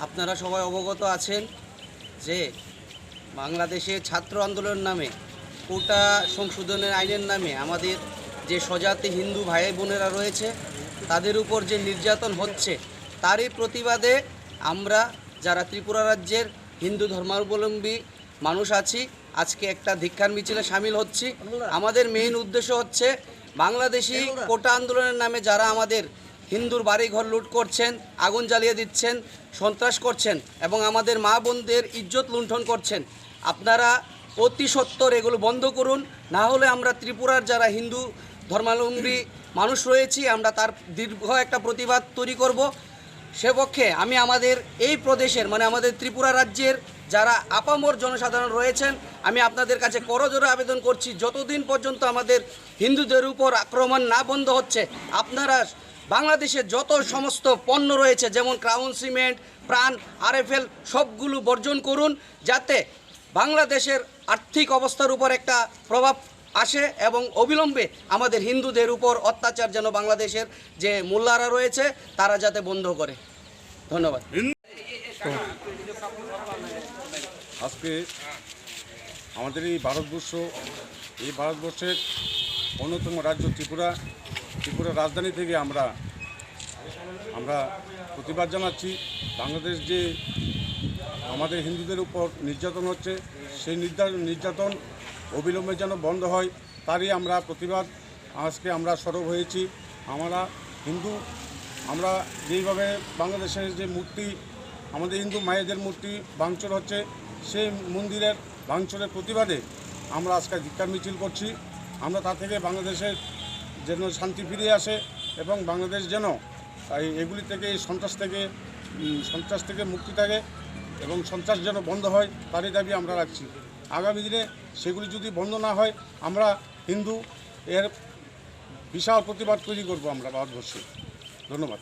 আপনারা সবাই অবগত আছেন যে বাংলাদেশে ছাত্র আন্দোলন নামে কোটা সংশোধনের আইনের নামে আমাদের যে স্বজাতি হিন্দু ভাই বোনেরা রয়েছে তাদের উপর যে নির্যাতন হচ্ছে তারই প্রতিবাদে আমরা যারা ত্রিপুরা রাজ্যের হিন্দু ধর্মাবলম্বী মানুষ আছি আজকে একটা ধিক্ষার মিছিলে সামিল হচ্ছি। আমাদের মেইন উদ্দেশ্য হচ্ছে বাংলাদেশি কোটা আন্দোলনের নামে যারা আমাদের হিন্দুর বাড়িঘর লুট করছেন, আগুন জ্বালিয়ে দিচ্ছেন, সন্ত্রাস করছেন এবং আমাদের মা বোনদের ইজ্জত লুণ্ঠন করছেন। আপনারা অতি সত্বর এগুলো বন্ধ করুন, না হলে আমরা ত্রিপুরার যারা হিন্দু ধর্মাবলম্বী মানুষ রয়েছি, আমরা তার দীর্ঘ একটা প্রতিবাদ তৈরি করব। সে পক্ষে আমি আমাদের এই প্রদেশের মানে আমাদের ত্রিপুরা রাজ্যের যারা আপামর জনসাধারণ রয়েছেন, আমি আপনাদের কাছে করজোরে আবেদন করছি, যতদিন পর্যন্ত আমাদের হিন্দুদের উপর আক্রমণ না বন্ধ হচ্ছে, আপনারা বাংলাদেশে যত সমস্ত পণ্য রয়েছে, যেমন ক্রাউন সিমেন্ট প্রাণ আরএফএল সবগুলো বর্জন করুন যাতে বাংলাদেশের আর্থিক অবস্থার উপর একটা প্রভাব আসে এবং অবিলম্বে আমাদের হিন্দুদের উপর অত্যাচার যেন বাংলাদেশের যে মোল্লারা রয়েছে, তারা যাতে বন্ধ করে। ধন্যবাদ। আজকে আমাদের এই ভারতবর্ষ, এই ভারতবর্ষের অন্যতম রাজ্য ত্রিপুরা ত্রিপুরা রাজধানী থেকে আমরা আমরা প্রতিবাদ জানাচ্ছি। বাংলাদেশ যে আমাদের হিন্দুদের উপর নির্যাতন হচ্ছে, সেই নির্যা- নির্যাতন অবিলম্বে যেন বন্ধ হয়, তারই আমরা প্রতিবাদ। আজকে আমরা সরব হয়েছি। আমরা হিন্দু, আমরা যেইভাবে বাংলাদেশের যে মূর্তি, আমাদের হিন্দু মায়েদের মূর্তি ভাঙচুর হচ্ছে, সেই মন্দিরের ভাঙচুরের প্রতিবাদে আমরা আজকে ধিক্কার মিছিল করছি। আমরা তা থেকে বাংলাদেশের যেন শান্তি ফিরে আসে এবং বাংলাদেশ যেন এগুলি থেকে, এই সন্ত্রাস থেকে সন্ত্রাস থেকে মুক্তি থাকে এবং সন্ত্রাস যেন বন্ধ হয়, তারই দাবি আমরা রাখছি। আগামী দিনে সেগুলি যদি বন্ধ না হয়, আমরা হিন্দু এর বিশাল প্রতিবাদ তৈরি করব আমরা ভারতবর্ষে। ধন্যবাদ।